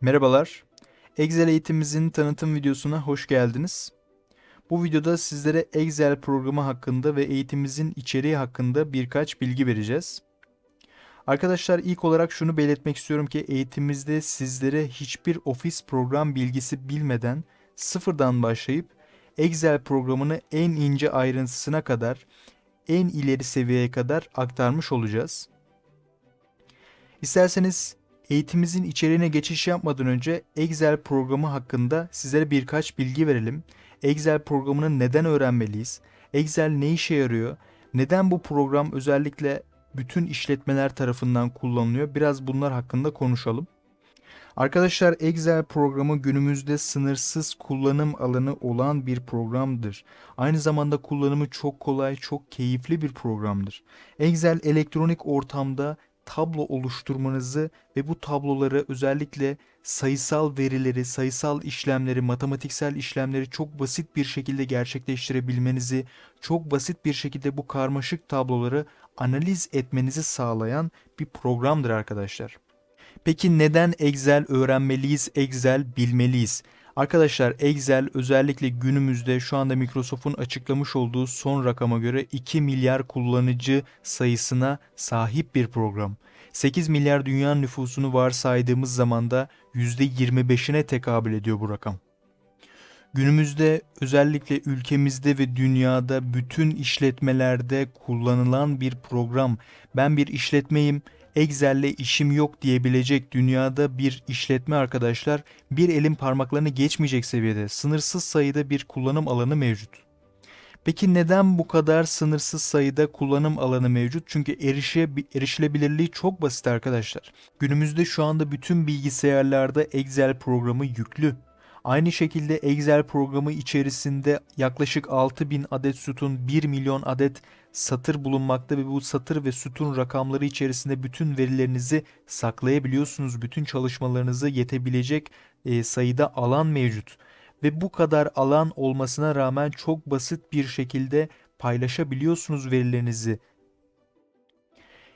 Merhabalar. Excel eğitimimizin tanıtım videosuna hoş geldiniz. Bu videoda sizlere Excel programı hakkında ve eğitimimizin içeriği hakkında birkaç bilgi vereceğiz. Arkadaşlar ilk olarak şunu belirtmek istiyorum ki eğitimimizde sizlere hiçbir ofis program bilgisi bilmeden sıfırdan başlayıp Excel programını en ince ayrıntısına kadar en ileri seviyeye kadar aktarmış olacağız. İsterseniz Eğitimimizin içeriğine geçiş yapmadan önce Excel programı hakkında sizlere birkaç bilgi verelim. Excel programını neden öğrenmeliyiz? Excel ne işe yarıyor? Neden bu program özellikle bütün işletmeler tarafından kullanılıyor? Biraz bunlar hakkında konuşalım. Arkadaşlar Excel programı günümüzde sınırsız kullanım alanı olan bir programdır. Aynı zamanda kullanımı çok kolay, çok keyifli bir programdır. Excel elektronik ortamda tablo oluşturmanızı ve bu tabloları özellikle sayısal verileri, sayısal işlemleri, matematiksel işlemleri çok basit bir şekilde gerçekleştirebilmenizi, çok basit bir şekilde bu karmaşık tabloları analiz etmenizi sağlayan bir programdır arkadaşlar. Peki neden Excel öğrenmeliyiz, Excel bilmeliyiz? Arkadaşlar Excel özellikle günümüzde şu anda Microsoft'un açıklamış olduğu son rakama göre 2 milyar kullanıcı sayısına sahip bir program. 8 milyar dünya nüfusunu varsaydığımız zamanda %25'ine tekabül ediyor bu rakam. Günümüzde özellikle ülkemizde ve dünyada bütün işletmelerde kullanılan bir program. Ben bir işletmeyim, Excel'le işim yok diyebilecek dünyada bir işletme arkadaşlar bir elin parmaklarını geçmeyecek seviyede sınırsız sayıda bir kullanım alanı mevcut. Peki neden bu kadar sınırsız sayıda kullanım alanı mevcut? Çünkü erişe, erişilebilirliği çok basit arkadaşlar. Günümüzde şu anda bütün bilgisayarlarda Excel programı yüklü. Aynı şekilde Excel programı içerisinde yaklaşık 6000 adet sütun 1 milyon adet satır bulunmakta ve bu satır ve sütun rakamları içerisinde bütün verilerinizi saklayabiliyorsunuz. Bütün çalışmalarınızı yetebilecek e, sayıda alan mevcut. Ve bu kadar alan olmasına rağmen çok basit bir şekilde paylaşabiliyorsunuz verilerinizi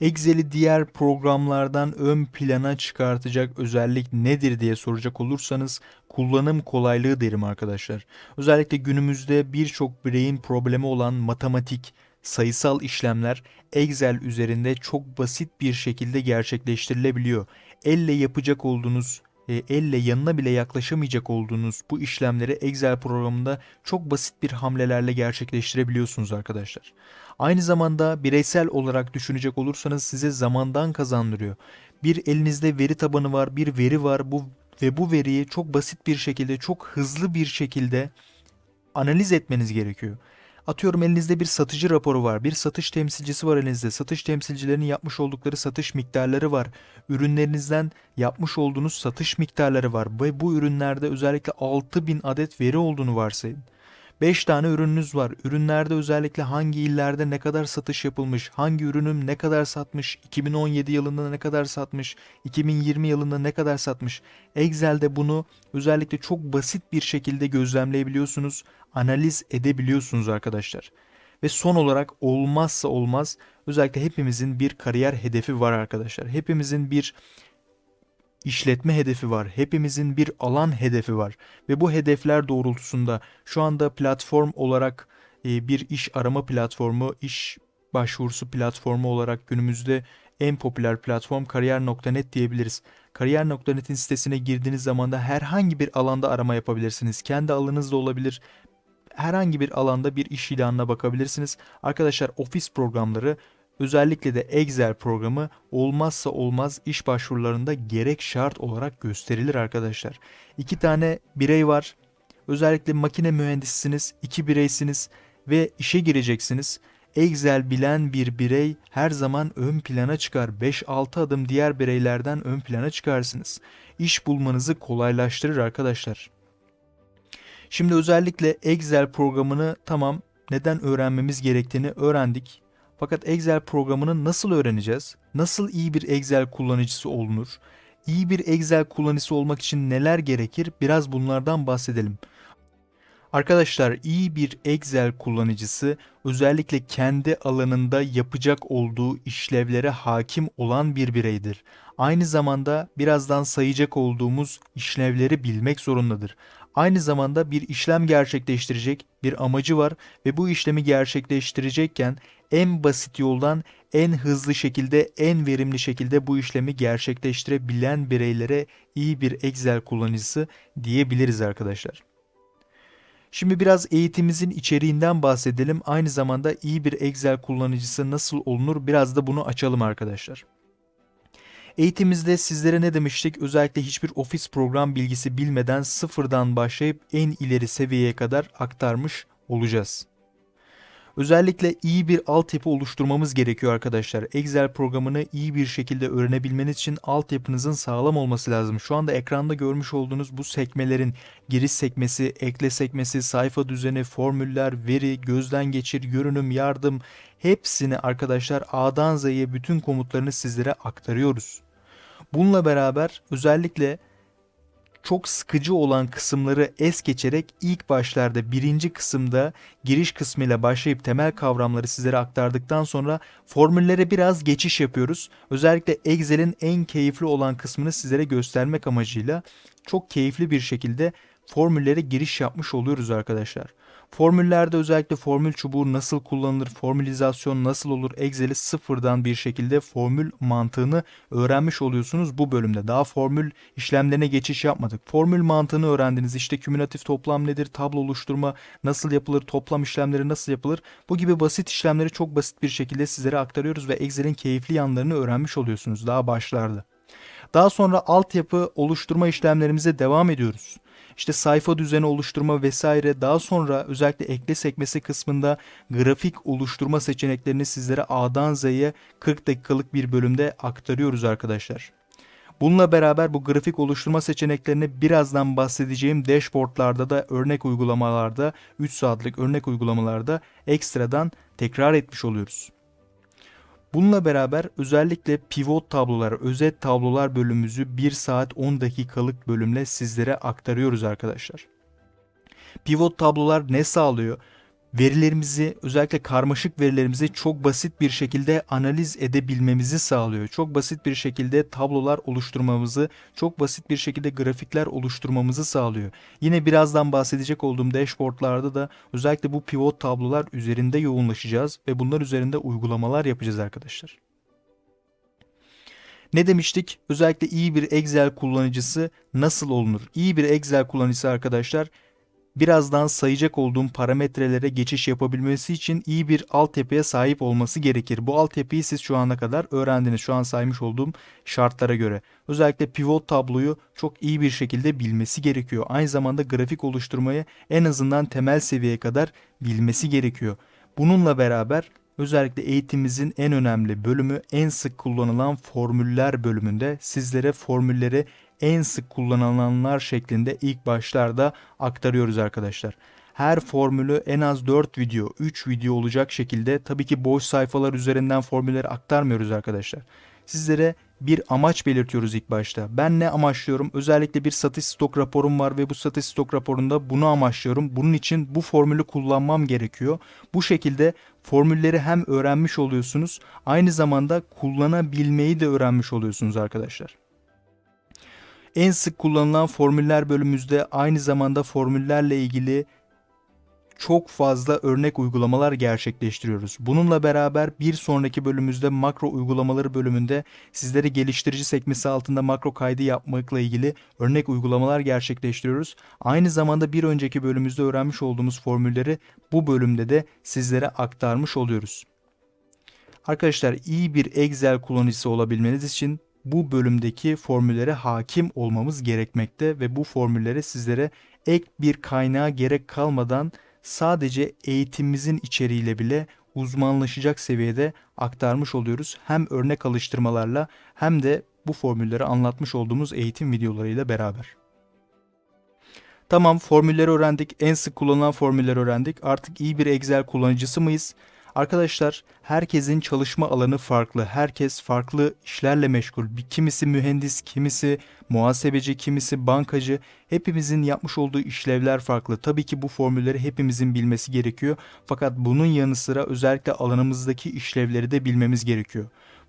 Excel'i diğer programlardan ön plana çıkartacak özellik nedir diye soracak olursanız kullanım kolaylığı derim arkadaşlar. Özellikle günümüzde birçok bireyin problemi olan matematik, sayısal işlemler Excel üzerinde çok basit bir şekilde gerçekleştirilebiliyor. Elle yapacak olduğunuz e, elle yanına bile yaklaşamayacak olduğunuz bu işlemleri Excel programında çok basit bir hamlelerle gerçekleştirebiliyorsunuz arkadaşlar. Aynı zamanda bireysel olarak düşünecek olursanız size zamandan kazandırıyor. Bir elinizde veri tabanı var, bir veri var bu ve bu veriyi çok basit bir şekilde, çok hızlı bir şekilde analiz etmeniz gerekiyor. Atıyorum elinizde bir satıcı raporu var. Bir satış temsilcisi var elinizde. Satış temsilcilerinin yapmış oldukları satış miktarları var. Ürünlerinizden yapmış olduğunuz satış miktarları var. Ve bu ürünlerde özellikle 6000 adet veri olduğunu varsayın. 5 tane ürününüz var. Ürünlerde özellikle hangi illerde ne kadar satış yapılmış, hangi ürünüm ne kadar satmış, 2017 yılında ne kadar satmış, 2020 yılında ne kadar satmış. Excel'de bunu özellikle çok basit bir şekilde gözlemleyebiliyorsunuz, analiz edebiliyorsunuz arkadaşlar. Ve son olarak olmazsa olmaz özellikle hepimizin bir kariyer hedefi var arkadaşlar. Hepimizin bir işletme hedefi var. Hepimizin bir alan hedefi var ve bu hedefler doğrultusunda şu anda platform olarak e, bir iş arama platformu, iş başvurusu platformu olarak günümüzde en popüler platform kariyer.net diyebiliriz. Kariyer.net'in sitesine girdiğiniz zaman da herhangi bir alanda arama yapabilirsiniz. Kendi alanınızda olabilir. Herhangi bir alanda bir iş ilanına bakabilirsiniz. Arkadaşlar ofis programları Özellikle de Excel programı olmazsa olmaz iş başvurularında gerek şart olarak gösterilir arkadaşlar. İki tane birey var. Özellikle makine mühendisisiniz, iki bireysiniz ve işe gireceksiniz. Excel bilen bir birey her zaman ön plana çıkar. 5-6 adım diğer bireylerden ön plana çıkarsınız. İş bulmanızı kolaylaştırır arkadaşlar. Şimdi özellikle Excel programını tamam neden öğrenmemiz gerektiğini öğrendik. Fakat Excel programını nasıl öğreneceğiz? Nasıl iyi bir Excel kullanıcısı olunur? İyi bir Excel kullanıcısı olmak için neler gerekir? Biraz bunlardan bahsedelim. Arkadaşlar iyi bir Excel kullanıcısı özellikle kendi alanında yapacak olduğu işlevlere hakim olan bir bireydir. Aynı zamanda birazdan sayacak olduğumuz işlevleri bilmek zorundadır. Aynı zamanda bir işlem gerçekleştirecek bir amacı var ve bu işlemi gerçekleştirecekken en basit yoldan en hızlı şekilde, en verimli şekilde bu işlemi gerçekleştirebilen bireylere iyi bir Excel kullanıcısı diyebiliriz arkadaşlar. Şimdi biraz eğitimimizin içeriğinden bahsedelim. Aynı zamanda iyi bir Excel kullanıcısı nasıl olunur biraz da bunu açalım arkadaşlar. Eğitimimizde sizlere ne demiştik? Özellikle hiçbir ofis program bilgisi bilmeden sıfırdan başlayıp en ileri seviyeye kadar aktarmış olacağız. Özellikle iyi bir altyapı oluşturmamız gerekiyor arkadaşlar. Excel programını iyi bir şekilde öğrenebilmeniz için altyapınızın sağlam olması lazım. Şu anda ekranda görmüş olduğunuz bu sekmelerin giriş sekmesi, ekle sekmesi, sayfa düzeni, formüller, veri, gözden geçir, görünüm, yardım hepsini arkadaşlar A'dan Z'ye bütün komutlarını sizlere aktarıyoruz. Bununla beraber özellikle çok sıkıcı olan kısımları es geçerek ilk başlarda birinci kısımda giriş kısmıyla başlayıp temel kavramları sizlere aktardıktan sonra formüllere biraz geçiş yapıyoruz. Özellikle Excel'in en keyifli olan kısmını sizlere göstermek amacıyla çok keyifli bir şekilde formüllere giriş yapmış oluyoruz arkadaşlar. Formüllerde özellikle formül çubuğu nasıl kullanılır, formülizasyon nasıl olur, Excel'i sıfırdan bir şekilde formül mantığını öğrenmiş oluyorsunuz bu bölümde. Daha formül işlemlerine geçiş yapmadık. Formül mantığını öğrendiniz. İşte kümülatif toplam nedir, tablo oluşturma nasıl yapılır, toplam işlemleri nasıl yapılır. Bu gibi basit işlemleri çok basit bir şekilde sizlere aktarıyoruz ve Excel'in keyifli yanlarını öğrenmiş oluyorsunuz daha başlarda. Daha sonra altyapı oluşturma işlemlerimize devam ediyoruz işte sayfa düzeni oluşturma vesaire daha sonra özellikle ekle sekmesi kısmında grafik oluşturma seçeneklerini sizlere A'dan Z'ye 40 dakikalık bir bölümde aktarıyoruz arkadaşlar. Bununla beraber bu grafik oluşturma seçeneklerini birazdan bahsedeceğim dashboardlarda da örnek uygulamalarda 3 saatlik örnek uygulamalarda ekstradan tekrar etmiş oluyoruz. Bununla beraber özellikle pivot tablolar, özet tablolar bölümümüzü 1 saat 10 dakikalık bölümle sizlere aktarıyoruz arkadaşlar. Pivot tablolar ne sağlıyor? Verilerimizi özellikle karmaşık verilerimizi çok basit bir şekilde analiz edebilmemizi sağlıyor. Çok basit bir şekilde tablolar oluşturmamızı, çok basit bir şekilde grafikler oluşturmamızı sağlıyor. Yine birazdan bahsedecek olduğum dashboardlarda da özellikle bu pivot tablolar üzerinde yoğunlaşacağız ve bunlar üzerinde uygulamalar yapacağız arkadaşlar. Ne demiştik? Özellikle iyi bir Excel kullanıcısı nasıl olunur? İyi bir Excel kullanıcısı arkadaşlar birazdan sayacak olduğum parametrelere geçiş yapabilmesi için iyi bir altyapıya sahip olması gerekir. Bu altyapıyı siz şu ana kadar öğrendiniz. Şu an saymış olduğum şartlara göre. Özellikle pivot tabloyu çok iyi bir şekilde bilmesi gerekiyor. Aynı zamanda grafik oluşturmayı en azından temel seviyeye kadar bilmesi gerekiyor. Bununla beraber Özellikle eğitimimizin en önemli bölümü en sık kullanılan formüller bölümünde sizlere formülleri en sık kullanılanlar şeklinde ilk başlarda aktarıyoruz arkadaşlar. Her formülü en az 4 video, 3 video olacak şekilde tabii ki boş sayfalar üzerinden formülleri aktarmıyoruz arkadaşlar. Sizlere bir amaç belirtiyoruz ilk başta. Ben ne amaçlıyorum? Özellikle bir satış stok raporum var ve bu satış stok raporunda bunu amaçlıyorum. Bunun için bu formülü kullanmam gerekiyor. Bu şekilde formülleri hem öğrenmiş oluyorsunuz, aynı zamanda kullanabilmeyi de öğrenmiş oluyorsunuz arkadaşlar. En sık kullanılan formüller bölümümüzde aynı zamanda formüllerle ilgili çok fazla örnek uygulamalar gerçekleştiriyoruz. Bununla beraber bir sonraki bölümümüzde makro uygulamaları bölümünde sizlere geliştirici sekmesi altında makro kaydı yapmakla ilgili örnek uygulamalar gerçekleştiriyoruz. Aynı zamanda bir önceki bölümümüzde öğrenmiş olduğumuz formülleri bu bölümde de sizlere aktarmış oluyoruz. Arkadaşlar iyi bir Excel kullanıcısı olabilmeniz için bu bölümdeki formüllere hakim olmamız gerekmekte ve bu formülleri sizlere ek bir kaynağa gerek kalmadan sadece eğitimimizin içeriğiyle bile uzmanlaşacak seviyede aktarmış oluyoruz. Hem örnek alıştırmalarla hem de bu formülleri anlatmış olduğumuz eğitim videolarıyla beraber. Tamam formülleri öğrendik. En sık kullanılan formülleri öğrendik. Artık iyi bir Excel kullanıcısı mıyız? Arkadaşlar herkesin çalışma alanı farklı. Herkes farklı işlerle meşgul. Bir kimisi mühendis, kimisi muhasebeci, kimisi bankacı. Hepimizin yapmış olduğu işlevler farklı. Tabii ki bu formülleri hepimizin bilmesi gerekiyor. Fakat bunun yanı sıra özellikle alanımızdaki işlevleri de bilmemiz gerekiyor.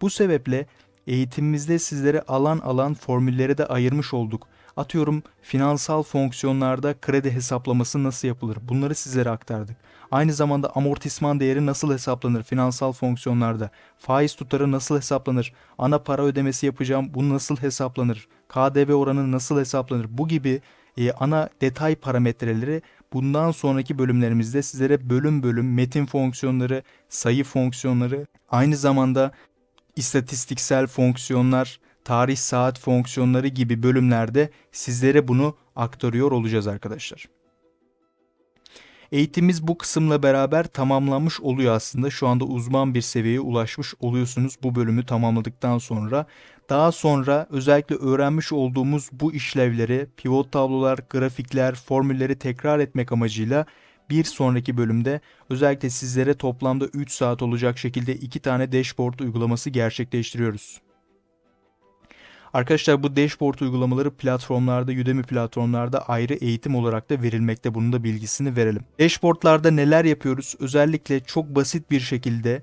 Bu sebeple eğitimimizde sizlere alan alan formülleri de ayırmış olduk. Atıyorum finansal fonksiyonlarda kredi hesaplaması nasıl yapılır? Bunları sizlere aktardık. Aynı zamanda amortisman değeri nasıl hesaplanır finansal fonksiyonlarda? Faiz tutarı nasıl hesaplanır? Ana para ödemesi yapacağım bu nasıl hesaplanır? KDV oranı nasıl hesaplanır? Bu gibi e, ana detay parametreleri bundan sonraki bölümlerimizde sizlere bölüm bölüm metin fonksiyonları, sayı fonksiyonları, aynı zamanda istatistiksel fonksiyonlar, tarih saat fonksiyonları gibi bölümlerde sizlere bunu aktarıyor olacağız arkadaşlar. Eğitimimiz bu kısımla beraber tamamlanmış oluyor aslında. Şu anda uzman bir seviyeye ulaşmış oluyorsunuz bu bölümü tamamladıktan sonra. Daha sonra özellikle öğrenmiş olduğumuz bu işlevleri, pivot tablolar, grafikler, formülleri tekrar etmek amacıyla bir sonraki bölümde özellikle sizlere toplamda 3 saat olacak şekilde 2 tane dashboard uygulaması gerçekleştiriyoruz. Arkadaşlar bu dashboard uygulamaları platformlarda, Udemy platformlarda ayrı eğitim olarak da verilmekte. Bunun da bilgisini verelim. Dashboardlarda neler yapıyoruz? Özellikle çok basit bir şekilde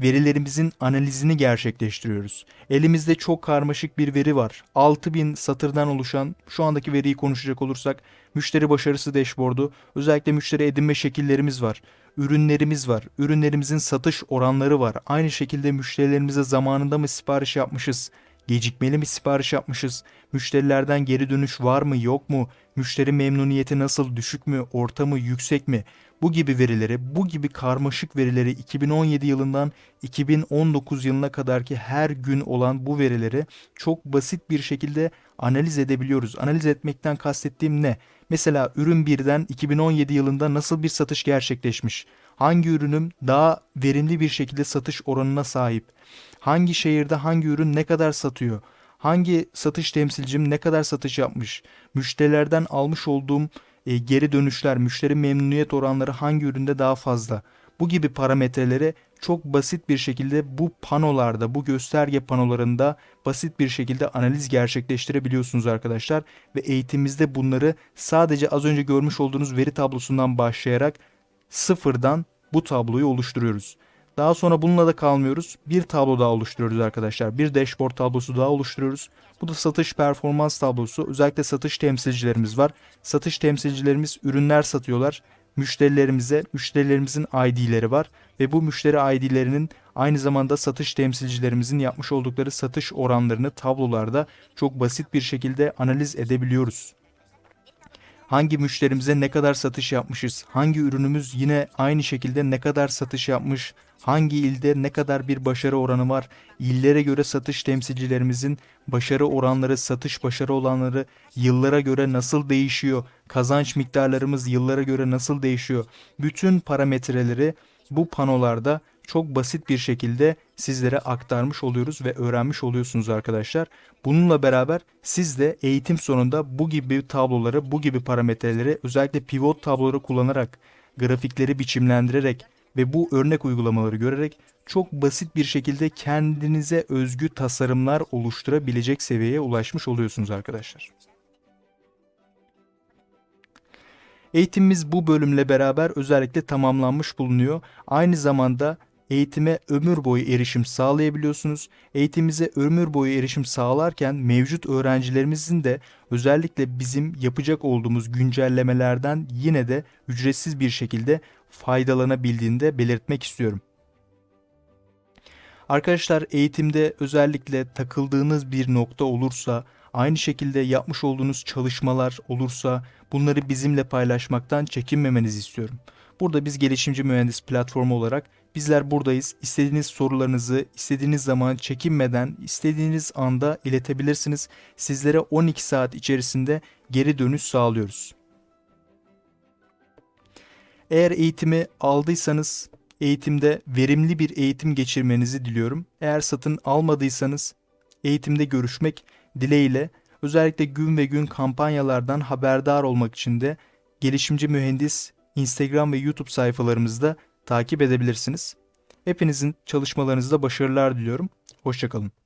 verilerimizin analizini gerçekleştiriyoruz. Elimizde çok karmaşık bir veri var. 6000 satırdan oluşan şu andaki veriyi konuşacak olursak müşteri başarısı dashboardu. Özellikle müşteri edinme şekillerimiz var. Ürünlerimiz var. Ürünlerimizin satış oranları var. Aynı şekilde müşterilerimize zamanında mı sipariş yapmışız? Gecikmeli mi sipariş yapmışız? Müşterilerden geri dönüş var mı yok mu? Müşteri memnuniyeti nasıl düşük mü orta mı yüksek mi? Bu gibi verileri, bu gibi karmaşık verileri 2017 yılından 2019 yılına kadar ki her gün olan bu verileri çok basit bir şekilde analiz edebiliyoruz. Analiz etmekten kastettiğim ne? Mesela ürün birden 2017 yılında nasıl bir satış gerçekleşmiş? Hangi ürünüm daha verimli bir şekilde satış oranına sahip? Hangi şehirde hangi ürün ne kadar satıyor? Hangi satış temsilcim ne kadar satış yapmış? Müşterilerden almış olduğum e, geri dönüşler, müşteri memnuniyet oranları hangi üründe daha fazla? Bu gibi parametreleri çok basit bir şekilde bu panolarda, bu gösterge panolarında basit bir şekilde analiz gerçekleştirebiliyorsunuz arkadaşlar. Ve eğitimimizde bunları sadece az önce görmüş olduğunuz veri tablosundan başlayarak sıfırdan bu tabloyu oluşturuyoruz. Daha sonra bununla da kalmıyoruz. Bir tablo daha oluşturuyoruz arkadaşlar. Bir dashboard tablosu daha oluşturuyoruz. Bu da satış performans tablosu. Özellikle satış temsilcilerimiz var. Satış temsilcilerimiz ürünler satıyorlar. Müşterilerimize, müşterilerimizin ID'leri var ve bu müşteri ID'lerinin aynı zamanda satış temsilcilerimizin yapmış oldukları satış oranlarını tablolarda çok basit bir şekilde analiz edebiliyoruz hangi müşterimize ne kadar satış yapmışız, hangi ürünümüz yine aynı şekilde ne kadar satış yapmış, hangi ilde ne kadar bir başarı oranı var, illere göre satış temsilcilerimizin başarı oranları, satış başarı olanları yıllara göre nasıl değişiyor, kazanç miktarlarımız yıllara göre nasıl değişiyor, bütün parametreleri bu panolarda çok basit bir şekilde sizlere aktarmış oluyoruz ve öğrenmiş oluyorsunuz arkadaşlar. Bununla beraber siz de eğitim sonunda bu gibi tabloları, bu gibi parametreleri özellikle pivot tabloları kullanarak, grafikleri biçimlendirerek ve bu örnek uygulamaları görerek çok basit bir şekilde kendinize özgü tasarımlar oluşturabilecek seviyeye ulaşmış oluyorsunuz arkadaşlar. Eğitimimiz bu bölümle beraber özellikle tamamlanmış bulunuyor. Aynı zamanda eğitime ömür boyu erişim sağlayabiliyorsunuz. Eğitimimize ömür boyu erişim sağlarken mevcut öğrencilerimizin de özellikle bizim yapacak olduğumuz güncellemelerden yine de ücretsiz bir şekilde faydalanabildiğini de belirtmek istiyorum. Arkadaşlar eğitimde özellikle takıldığınız bir nokta olursa, aynı şekilde yapmış olduğunuz çalışmalar olursa bunları bizimle paylaşmaktan çekinmemenizi istiyorum. Burada biz gelişimci mühendis platformu olarak bizler buradayız. İstediğiniz sorularınızı istediğiniz zaman çekinmeden istediğiniz anda iletebilirsiniz. Sizlere 12 saat içerisinde geri dönüş sağlıyoruz. Eğer eğitimi aldıysanız eğitimde verimli bir eğitim geçirmenizi diliyorum. Eğer satın almadıysanız eğitimde görüşmek dileğiyle özellikle gün ve gün kampanyalardan haberdar olmak için de gelişimci mühendis Instagram ve YouTube sayfalarımızda takip edebilirsiniz. Hepinizin çalışmalarınızda başarılar diliyorum. Hoşçakalın.